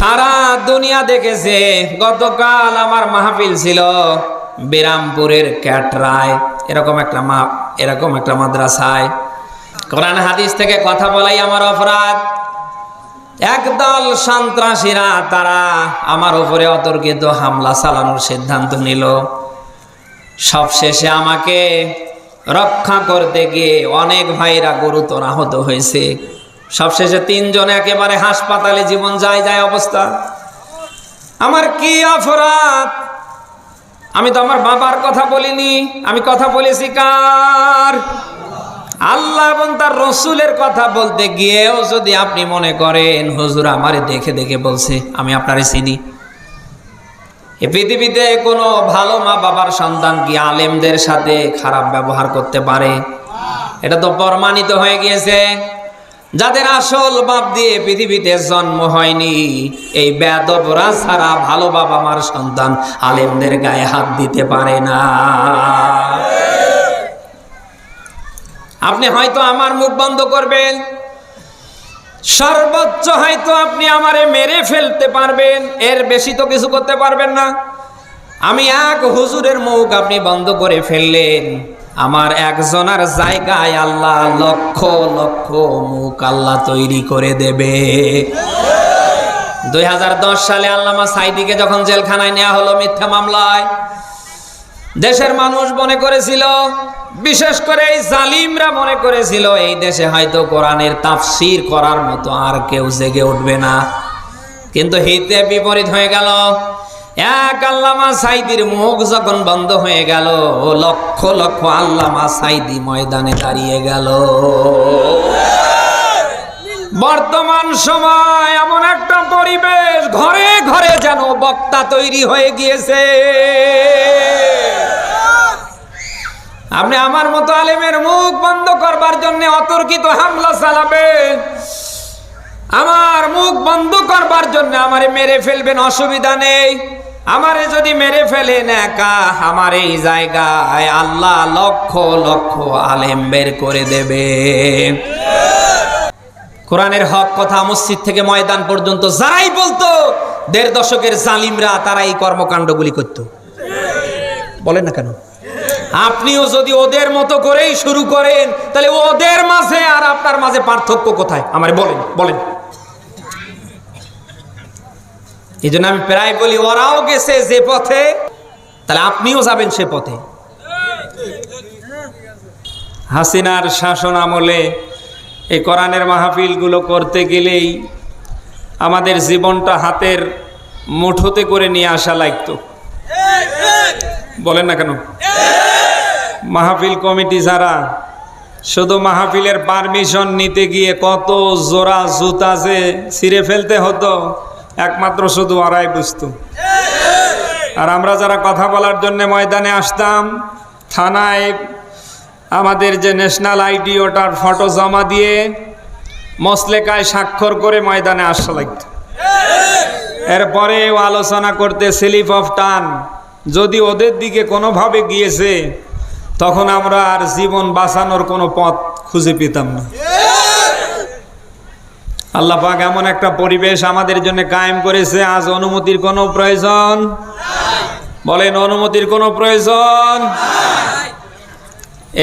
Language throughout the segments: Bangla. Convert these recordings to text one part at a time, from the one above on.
সারা দুনিয়া দেখেছে। গতকাল আমার মাহফিল ছিল বিরামপুরের ক্যাটরায়। এরকম একটা মা, এরকম একটা মাদ্রাসায়। কোরআন হাদিস থেকে কথা বলাই আমার অপরাধ। একদল সন্ত্রাসীরা, তারা আমার উপরে অতর্কিত হামলা চালানোর সিদ্ধান্ত নিল। সবশেষে আমাকে রক্ষা করতে গিয়ে অনেক ভাইরা গুরুতর আহত হয়েছে। সবশেষে তিনজন একেবারে হাসপাতালে জীবন যায় যায় অবস্থা। আমার কি অপরাধ? আমি তো আমার বাবার কথা বলিনি, আমি কথা বলেছি কার? আল্লাহ এবং তার রসুলের কথা বলতে গিয়েও যদি আপনি মনে করেন, হুজুর আমারে দেখে দেখে বলছে, আমি আপনারে চিনি। এ পৃথিবীতে কোনো ভালো মা বাবার সন্তান কি আলেমদের সাথে খারাপ ব্যবহার করতে পারে? এটা তো প্রমাণিত হয়ে গিয়েছে। যাদের আসল বাপ দিয়ে পৃথিবীতে জন্ম হয়নি, এই বেদবরা ছাড়া ভালো বাবা আমার সন্তান আলেমদের গায়ে হাত দিতে পারে না। আপনি হয়তো আমার মুখ বন্ধ করবেন, সর্বোচ্চ হয়তো আপনি আমারে মেরে ফেলতে পারবেন, এর বেশি তো কিছু করতে পারবেন না। আমি এক হুজুরের মুখ আপনি বন্ধ করে ফেললেন। আমার একজনের জায়গায় আল্লাহ লক্ষ লক্ষ মুখ আল্লাহ তৈরি করে দেবে। দুই হাজার দশ সালে আল্লামা সাইদিকে যখন জেলখানায় নেওয়া হলো মিথ্যা মামলায়, দেশের মানুষ মনে করেছিল, বিশেষ করে এই জালিমরা মনে করেছিল, এই দেশে হয়তো কোরআনের তাফসির করার মতো আর কেউ জেগে উঠবে না। কিন্তু হিতে বিপরীত হয়ে গেল এক আল্লামা সাইদির মুখ যখন বন্ধ হয়ে গেল, লক্ষ লক্ষ আল্লামা সাইদি ময়দানে দাঁড়িয়ে গেল। বর্তমান সময় এমন একটা পরিবেশ, ঘরে ঘরে যেন বক্তা তৈরি হয়ে গিয়েছে। আপনি আমার মতো আলেমের মুখ বন্ধ করবার জন্য অতর্কিত হামলা চালাবেন। আমার মুখ বন্ধ করবার জন্য আমারে মেরে ফেলবেন, অসুবিধা নেই। আমারে যদি মেরে ফেলেন একা আমার এই জায়গায় আল্লাহ লক্ষ লক্ষ আলেম বের করে দেবে। কোরআনের হক কথা মসজিদ থেকে ময়দান পর্যন্ত যারাই বলতো, দেড় দশকের জালিমরা তারা এই কর্মকাণ্ডগুলি করত। বলেন না কেন? আপনিও যদি ওদের মতো করেই শুরু করেন, তাহলে ওদের মাঝে আর আপনার মাঝে পার্থক্য কোথায়? আমার বলেন বলেন। এই জন্য আমি প্রায় বলি, ওরাও গেছে যে পথে, তাহলে আপনিও যাবেন সে পথে। হাসিনার শাসন আমলে এই কোরআনের মাহফিলগুলো করতে গেলেই আমাদের জীবনটা হাতের মুঠোতে করে নিয়ে আসা লাগতো। বলেন না কেন? মাহফিল কমিটি যারা, শুধু মাহফিলের পারমিশন নিতে গিয়ে কত জোড়া জুতা যে ছিঁড়ে ফেলতে হতো একমাত্র শুধু ওরাই বুঝতো। আর আমরা যারা কথা বলার জন্য ময়দানে আসতাম, থানায় আমাদের যে ন্যাশনাল আইডি ওটার ফটো জমা দিয়ে মসলেকায় স্বাক্ষর করে ময়দানে আসা লাগতো। এরপরে আলোচনা করতে স্লিপ অফ টান, যদি ওদের দিকে কোনোভাবে গিয়েছে, তখন আমরা আর জীবন বাঁচানোর কোনো পথ খুঁজে পেতাম না। আল্লাহ পাক এমন একটা পরিবেশ আমাদের জন্য কায়েম করেছে, আজ অনুমতির কোনো প্রয়োজন? বলেন, অনুমতির কোনো প্রয়োজন?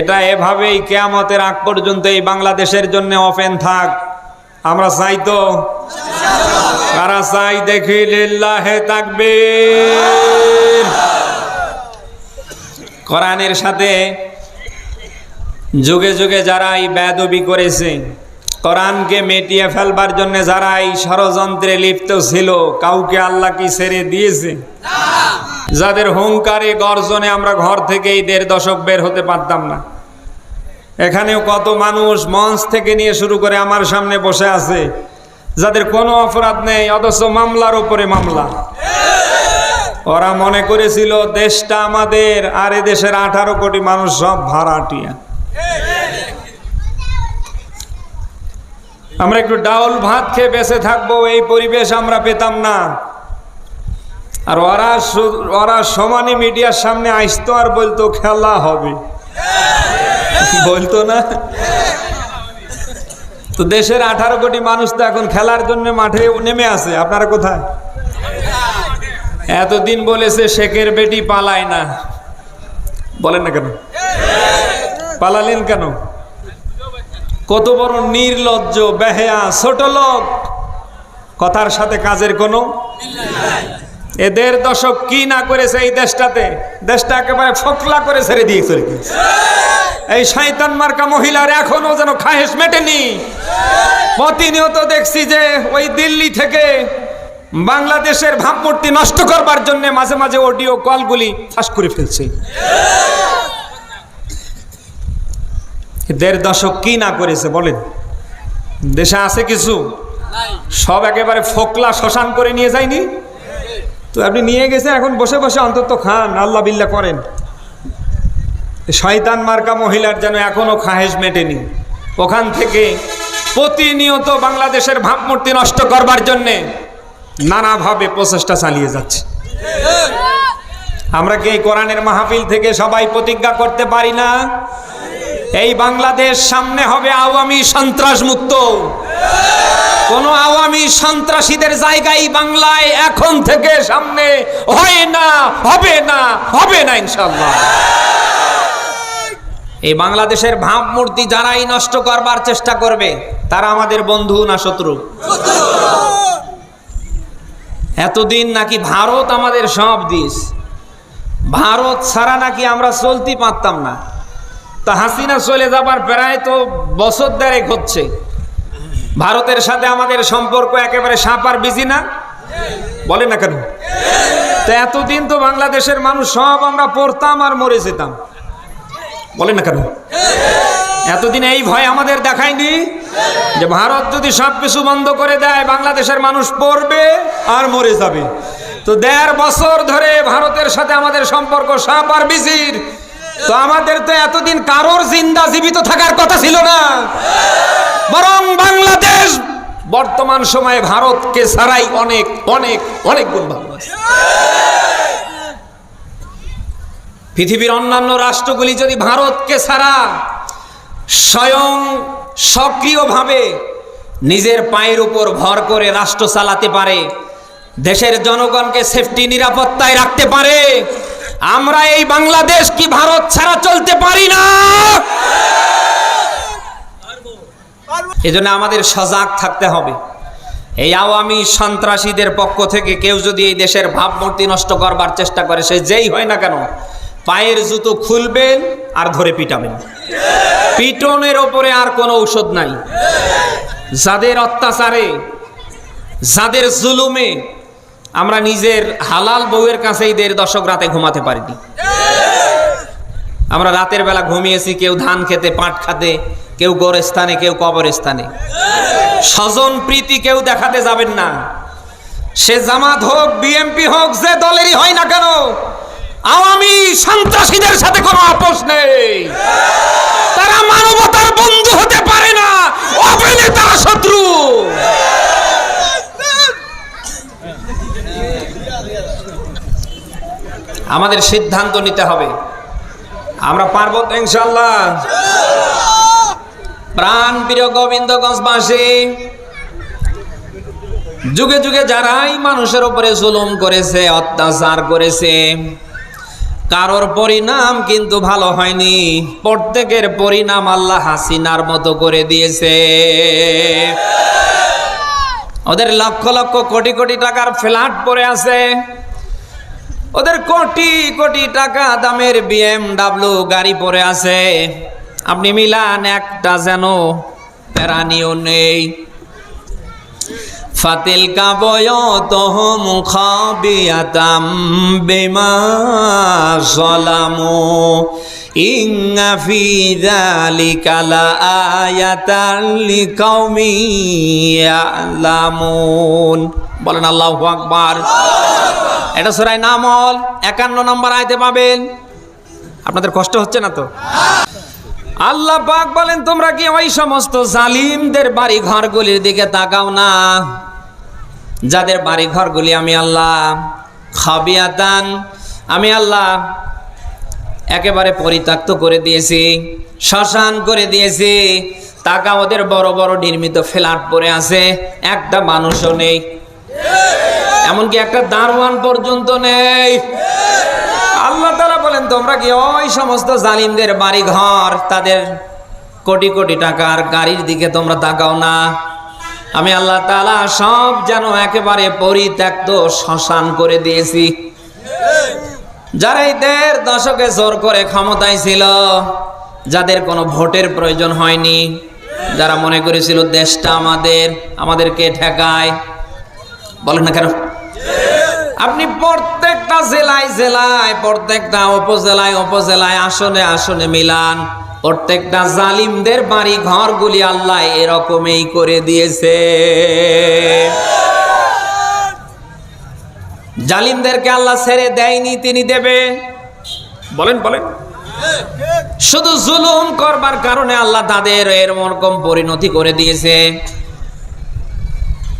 এটা এভাবেই কেয়ামতের আগ পর্যন্ত এই বাংলাদেশের জন্য ওপেন থাক। আমরা চাই তো? কারা চাই দেখি লিল্লাহে থাকবে কোরআনের সাথে যুগে যুগে যারা এই বেদবি করেছে কোরআনকে মেটিয়ে ফেলবার জন্য যারা এই ষড়যন্ত্রে লিপ্ত ছিল, কাউকে আল্লাহ কি ছেড়ে দিয়েছে? যাদের হুঙ্কারে গর্জনে আমরা ঘর থেকে এই দেড় দশক বের হতে পারতাম না। এখানেও কত মানুষ মঞ্চ থেকে নিয়ে শুরু করে আমার সামনে বসে আছে, যাদের কোনো অপরাধ নেই, অথচ মামলার উপরে মামলা। ওরা মনে করেছিল, দেশটা আমাদের, আর এ দেশের আঠারো কোটি মানুষ সব ভাড়াটিয়া। আমরা একটু ডাউল ভাত খেয়ে বেঁচে থাকব, এই পরিবেশ আমরা পেতাম না। আর ওরা ওরা সমানে মিডিয়ার সামনে আসতো আর বলতো, খেলা হবে। বলতো না? তো দেশের আঠারো কোটি মানুষ তো এখন খেলার জন্য মাঠে নেমে আছে। আপনারা কোথায়? এতদিন বলেছে, শেখের বেটি পালায় না। বলেন না কেন? পালালেন কেন? কত বড় নির্লজ্জ, বেহেয়া, ছোট লোক। কথার সাথে কাজের কোনো এদের দশক কি না করেছে এই দেশটাতে? দেশটা একেবারে ফকলা করে ছেড়ে দিয়ে এই শয়তান মার্কা মহিলার এখনও যেন খাহেস মেটেনি। প্রতিনিয়ত দেখছি যে ওই দিল্লি থেকে বাংলাদেশের ভাবমূর্তি নষ্ট করবার জন্য মাঝে মাঝে অডিও কলগুলি ফাঁস করে ফেলছে। দেড় দশক কি না করেছে বলেন? দেশে আছে কিছু? সব একেবারে ফোকলা শ্মশান করে নিয়ে যায়নি? তো আপনি নিয়ে গেছেন, এখন বসে বসে অন্তত খান, আল্লাহ বিল্লাহ করেন। শয়তান মার্কা মহিলার যেন এখনও খাহেজ মেটেনি। ওখান থেকে প্রতিনিয়ত বাংলাদেশের ভাবমূর্তি নষ্ট করবার জন্যে নানাভাবে প্রচেষ্টা চালিয়ে যাচ্ছে। আমরা কি এই কোরআনের মাহফিল থেকে সবাই প্রতিজ্ঞা করতে পারি না? এই বাংলাদেশ সামনে হবে আওয়ামী সন্ত্রাস মুক্ত কোন আওয়ামী সন্ত্রাসীদের জায়গায় বাংলায় এখন থেকে সামনে হয় না, হবে না হবে না ইনশাল্লাহ এই বাংলাদেশের ভাবমূর্তি যারাই নষ্ট করবার চেষ্টা করবে, তারা আমাদের বন্ধু না শত্রু? এতদিন নাকি ভারত আমাদের সব দেশ ভারত ছাড়া নাকি আমরা চলতে পারতাম না। তা হাসিনা চলে যাবার প্রায় তো বছর দেড়েক হচ্ছে। ভারতের সাথে আমাদের সম্পর্ক একেবারে সাপার বিজি না? বলে না কেন? তো এতদিন তো বাংলাদেশের মানুষ সব আমরা পড়তাম আর মরে যেতাম। বলে না কেন? এতদিন এই ভয় আমাদের দেখায়নি যে ভারত যদি সব কিছু বন্ধ করে দেয়, বাংলাদেশের মানুষ পড়বে আর মরে যাবে। তো দেড় বছর ধরে ভারতের সাথে আমাদের সম্পর্ক সাপ আর বিজির তো আমাদের তো এতদিন কারোর জিন্দা জীবিত থাকার কথা ছিল না। বরং বাংলাদেশ বর্তমান সময়ে ভারতকে ছাড়াই অনেক অনেক অনেক গুণ ভালো আছে পৃথিবীর অন্যান্য রাষ্ট্রগুলি যদি ভারতকে ছাড়া স্বয়ং সক্রিয়ভাবে নিজের পায়ের উপর ভর করে রাষ্ট্র চালাতে পারে, দেশের জনগণকে সেফটি নিরাপত্তায় রাখতে পারে আমরা এই বাংলাদেশ কি ভারত ছাড়া চলতে পারি না? এজন্য আমাদের সজাগ থাকতে হবে। এই আওয়ামী সন্ত্রাসীদের পক্ষ থেকে কেউ যদি এই দেশের ভাবমূর্তি নষ্ট করবার চেষ্টা করে, সে যেই হয় না কেন, পায়ের জুতো খুলবেন আর ধরে পিটাবেন। পিটনের ওপরে আর কোনো ঔষধ নাই। যাদের অত্যাচারে, যাদের জুলুমে আমরা নিজের হালাল বউয়ের কাছেই দেড় দশক রাতে ঘুমাতে পারিনি। আমরা রাতের বেলা ঘুমিয়েছি, কেউ ধান খেতে, পাট খাতে, কেউ গোরস্থানে, কেউ কবরস্থানে। স্বজন প্রীতি কেউ দেখাতে যাবেন না। সে জামাত হোক, বিএমপি হোক, যে দলেরই হয় না কেন, আওয়ামী সন্ত্রাসীদের সাথে কোনো আপোষ নেই। তারা মানবতার বন্ধু হতে পারে না অপেনে তারা শত্রু। আমাদের সিদ্ধান্ত নিতে হবে। আমরা পারব তো ইনশাল্লাহ প্রাণ প্রিয় গোবিন্দগঞ্জবাসী, যুগে যুগে যারাই মানুষের উপরে জুলুম করেছে, অত্যাচার করেছে, কারোর পরিণাম কিন্তু ভালো হয়নি। প্রত্যেকের পরিণাম আল্লাহ হাসিনার মতো করে দিয়েছে। ওদের লক্ষ লক্ষ কোটি কোটি টাকার ফ্ল্যাট পড়ে আছে। ওদের কোটি কোটি টাকা দামের বিএমডাব্লিউ গাড়ি পরে আছে। আপনি মিলান, একটা যেন প্যারানিও নেই। ফাতিল কাবয়তহম খাবিয়াতাম বিমা সালামু ইন্না ফি যালিকা ইয়ালামুন। বলেন আল্লাহু আকবার। এটা সূরা নামল 51 নম্বর আয়তে পাবেন। আপনাদের কষ্ট হচ্ছে না তো? আল্লাহ পাক বলেন, তোমরা কি ওই সমস্ত জালিমদের বাড়ি ঘরগুলির দিকে তাকাও না? যাদের বাড়ি ঘরগুলি আমি আল্লাহ খাবিয়াতান, আমি আল্লাহ একেবারে পরিত্যক্ত করে দিয়েছি, শ্মশান করে দিয়েছি টাকা ওদের বড় বড় নির্মিত ফ্ল্যাট পরে আছে, একটা মানুষও নেই। এমনকি একটা দারোয়ান পর্যন্ত নেই। আল্লাহ তালা বলেন, তোমরা কি ওই সমস্ত জালিমদের বাড়ি ঘর তাদের কোটি কোটি টাকার গাড়ির দিকে তোমরা তাকাও না? আমি আল্লাহ তালা সব যেন একেবারে পরিত্যক্ত শ্মশান করে দিয়েছি। যারা এই দেড় দশকে জোর করে ক্ষমতায় ছিল, যাদের কোনো ভোটের প্রয়োজন হয়নি, যারা মনে করেছিল দেশটা আমাদের, আমাদেরকে ঠেকায় বলেন না কেন? আপনি প্রত্যেকটা জেলায় জেলায়, প্রত্যেকটা উপজেলায় উপজেলায়, আসনে আসনে মিলান। প্রত্যেকটা জালিমদের বাড়ি ঘরগুলি আল্লাহ এরকমই করে দিয়েছে। জালিমদেরকে আল্লাহ ছেড়ে দেয়নি, তিনি দেবে। বলেন বলেন। শুধু জুলুম করবার কারণে আল্লাহ তাদের এরকম পরিণতি করে দিয়েছে।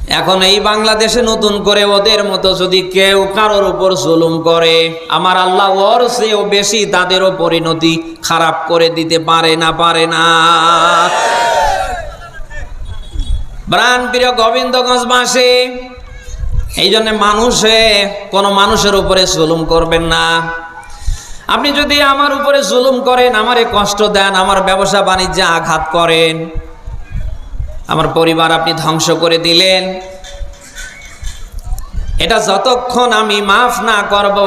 এখন এই বাংলাদেশে নতুন করে ওদের মতো যদি কেউ কারোর উপর জুলুম করে, আমার আল্লাহ ওর চেয়েও বেশি তাদেরও পরিণতি খারাপ করে দিতে পারে না পারে না। প্রাণ প্রিয় গোবিন্দগঞ্জ বাসী এই জন্য মানুষে, কোনো মানুষের উপরে জুলুম করবেন না। আপনি যদি আমার উপরে জুলুম করেন, আমারে কষ্ট দেন, আমার ব্যবসা বাণিজ্যে আঘাত করেন আমার পরিবার আপনি ধ্বংস করে দিলেন। এটা যতক্ষণ আমি মাফ না করব,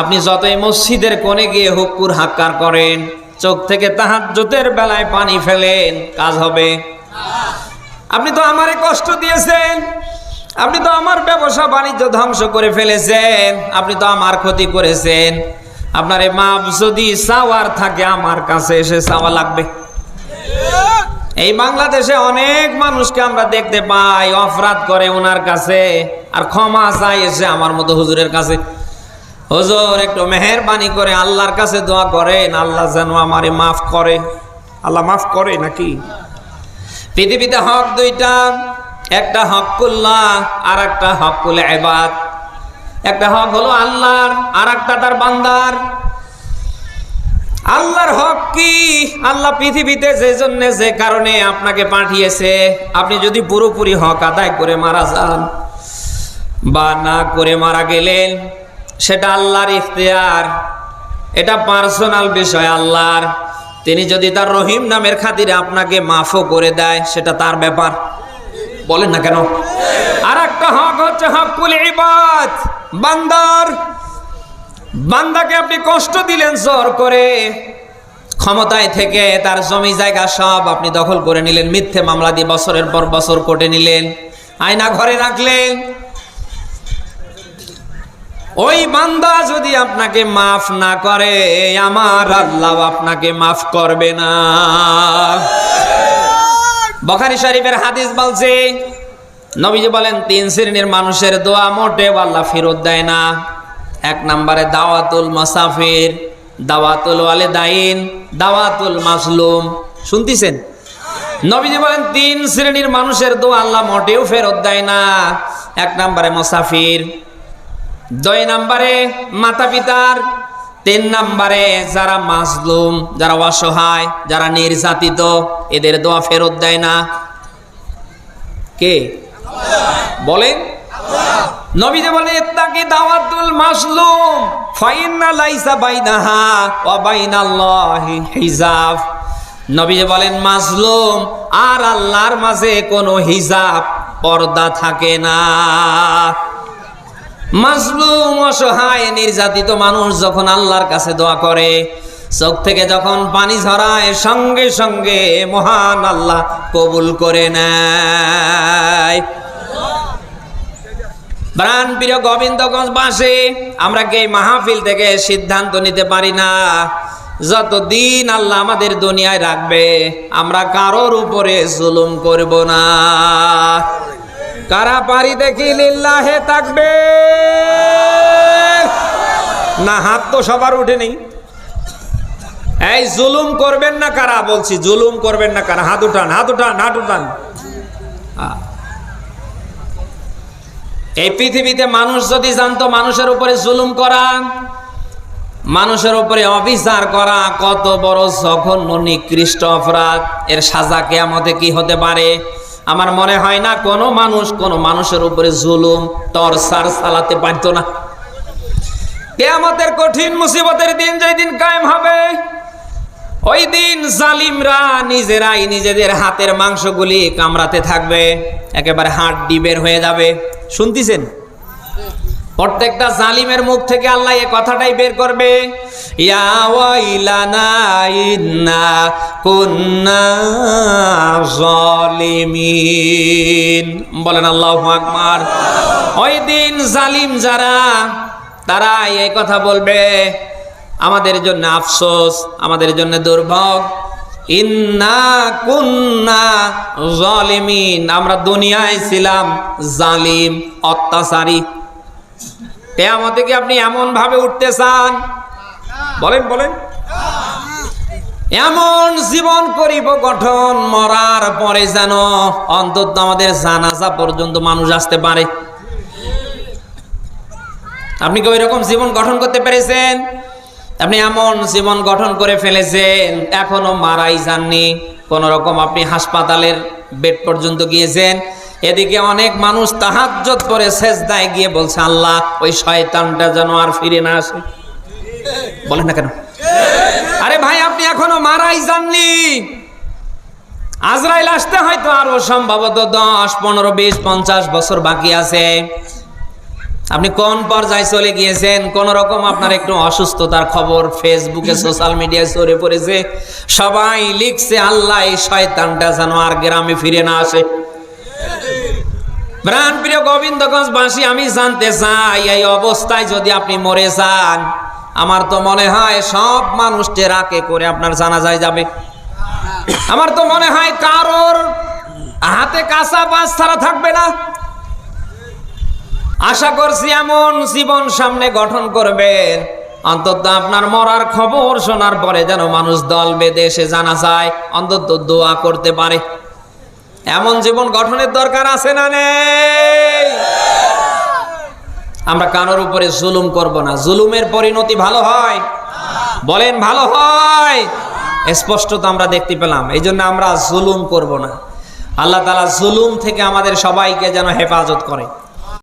আপনি যতই মসজিদের কোণে গিয়ে হুকুর হাক্কার করেন, চোখ থেকে তাহার জোতের বেলায় পানি ফেলেন, কাজ হবে। আপনি তো আমারে কষ্ট দিয়েছেন, আপনি তো আমার ব্যবসা বাণিজ্য ধ্বংস করে ফেলেছেন, আপনি তো আমার ক্ষতি করেছেন। আপনার মাপ যদি চাওয়ার থাকে আমার কাছে এসে চাওয়া লাগবে। এই বাংলাদেশে অনেক মানুষকে আমরা দেখতে পাই, অপরাধ করে ওনার কাছে। আর ক্ষমা চাই এসে আমার মতো হুজুরের কাছে। হুজুর, একটু মেহরবানি করে আল্লাহর কাছে দোয়া করেন, আল্লাহ যেন আমারে মাফ করে। আল্লাহ মাফ করে নাকি? পৃথিবীতে হক দুইটা, একটা হকুল্লাহ আর একটা হকুল এবাদ একটা হক হলো আল্লাহর আর একটা তার বান্দার। আল্লাহর হক কি? আল্লাহ পৃথিবীতে যে জন্য, যে কারণে আপনাকে পাঠিয়েছে, আপনি যদি পুরোপুরি হক আদায় করে মারা যান বা না করে মারা গেলেন, সেটা আল্লাহর ইফতেয়ার এটা পার্সোনাল বিষয় আল্লাহর। তিনি যদি তার রহিম নামের খাতিরে আপনাকে মাফও করে দেয়, সেটা তার ব্যাপার। বলেন না কেন? আর একটা হক হচ্ছে হক হকুল ইবাদ। বান্দার বান্দাকে আপনি কষ্ট দিলেন, জোর করে। ক্ষমতায় থেকে তার জমি জায়গা সব আপনি দখল করে নিলেন, মিথ্যে মামলা দিয়ে বছরের পর বছর কোটে নিলেন, আয়না ঘরে রাখলেন। ওই বান্দা যদি আপনাকে মাফ না করে, আমার আল্লাহ আপনাকে মাফ করবে না। বখারি শরীফের হাদিস বলছে, নবীজি বলেন, তিন শ্রেণির মানুষের দোয়া মোটে আল্লাহ ফেরত দেয় না। এক নম্বরে দাওয়াতুল মাসাফির, দাওয়াতুল ওয়ালে দাইন দাওয়াতুল মাসলুম শুনতেছেন? নবীজি বলেন, তিন শ্রেণির মানুষের দোয়া আল্লাহ মোটেও ফেরত দেয় না। এক নম্বরে মুসাফির, দুই নম্বরে মাতা পিতার তিন নম্বরে যারা মাজলুম, যারা অসহায়, যারা নির্যাতিত, এদের দোয়া ফেরত দেয় না। কে? বলেন? নবীজি বলে ইত্তাকি দাওয়াতুল মাসলুম ফাইন্না লাইসা বাইনাহা ওয়া বাইনাল্লাহি হিজাব। নবীজি বলেন, মাজলুম, আর আল্লাহর মাঝে কোনো হিজাব পর্দা থাকে না। মাজলুম অসহায় নির্যাতিত মানুষ যখন আল্লাহর কাছে দোয়া করে, চোখ থেকে যখন পানি ঝরায়, সঙ্গে সঙ্গে মহান আল্লাহ কবুল করে নেয়। প্রাণ প্রিয় গোবিন্দগঞ্জ বাসে আমরা কি এই মাহফিল থেকে সিদ্ধান্ত নিতে পারি না? যতদিন আল্লাহ আমাদের দুনিয়ায় রাখবে, আমরা কারোর উপরে জুলুম করব না। কারা পারি দেখি লিল্লাহে থাকবে না, হাত তো সবার উঠে নেই। এই জুলুম করবেন না কারা? বলছি, জুলুম করবেন না কারা? হাত উঠান হাত উঠান হাত উঠান। এই পৃথিবীতে মানুষ যদি জানতো মানুষের উপরে জুলুম করা, মানুষের উপরে অবিচার করা, কত বড় জঘন্য, নিকৃষ্ট অপরাধ। এর সাজা কেয়ামতে কি হতে পারে? আমার মনে হয় না কোনো মানুষ কোনো মানুষের উপরে জুলুম তরসার চালাতে পারতো না। কেয়ামতের কঠিন মুসিবতের দিন যেই দিন কায়েম হবে, ওই দিন জালিমরা নিজেরাই নিজেদের হাতের মাংসগুলি কামড়াতে থাকবে, একেবারে হাড্ডি বের হয়ে যাবে। শুনতিছেন? প্রত্যেকটা জালিমের মুখ থেকে আল্লাহ এ কথাটাই বের করবে বলেন আল্লাহু আকবার। ওই দিন জালিম যারা, তারা এই কথা বলবে, আমাদের জন্য আফসোস, আমাদের জন্য দুর্ভোগ জালিমিন, আমরা দুনিয়ায় ছিলাম জালিম, অত্যাচারী। কেয়ামতে কি আপনি এমন ভাবে উঠতে চান? বলেন বলেন। এমন জীবন করিব, গঠন মরার পরে যেন অন্তত আমাদের জানাজা পর্যন্ত মানুষ আসতে পারে। আপনি কি ওই রকম জীবন গঠন করতে পেরেছেন? আপনি এমন জীবন গঠন করে ফেলেছেন, এখনও মারাই যাননি। কোন রকম আপনি হাসপাতালের বেড পর্যন্ত গিয়েছেন, এদিকে অনেক মানুষ তাহাজ্জত করে শেষদায় গিয়ে বলছে, আল্লাহ, ওই শয়তানটা যেন আর ফিরে না আসে। বলেন না কেন? আরে ভাই, আপনি এখনও মারাই যাননি। আজরাইল আসতে হয়তো আরও সম্ভবত দশ, পনেরো, বিশ, পঞ্চাশ বছর বাকি আছে। আপনি কোন পর্যায়ে চলে গিয়েছেন? কোন রকম আপনার একটু অসুস্থতার খবর? ফেসবুকে, সোশ্যাল মিডিয়ায় ছড়ে পড়েছে। সবাই লিখছে, আল্লাহ, এই শয়তানটা যেন আর গ্রামে ফিরে না আসে। প্রাণ প্রিয় গোবিন্দগঞ্জ বাসী, আমি জানতে চাই, এই অবস্থায় যদি আপনি মরে যান, আমার তো মনে হয় সব মানুষ টেরাকে করে আপনার জানাজায় যাবে। আমার তো মনে হয় কারোর হাতে কাঁচা বাস ছাড়া থাকবে না। আশা করছি এমন জীবন সামনে গঠন করবেন। অন্তত আপনার মরার খবর শোনার পরে যেন মানুষ দল বেঁধে এসে জানা যায়, অন্তত দোয়া করতে পারে। এমন জীবন গঠনের দরকার আছে না নেই? আমরা কারোর উপরে জুলুম করব না। জুলুমের পরিণতি ভালো হয়। বলেন, ভালো হয়। স্পষ্ট তো আমরা দেখতে পেলাম। এই জন্য আমরা জুলুম করব না। আল্লাহ তালা জুলুম থেকে আমাদের সবাইকে যেন হেফাজত করে।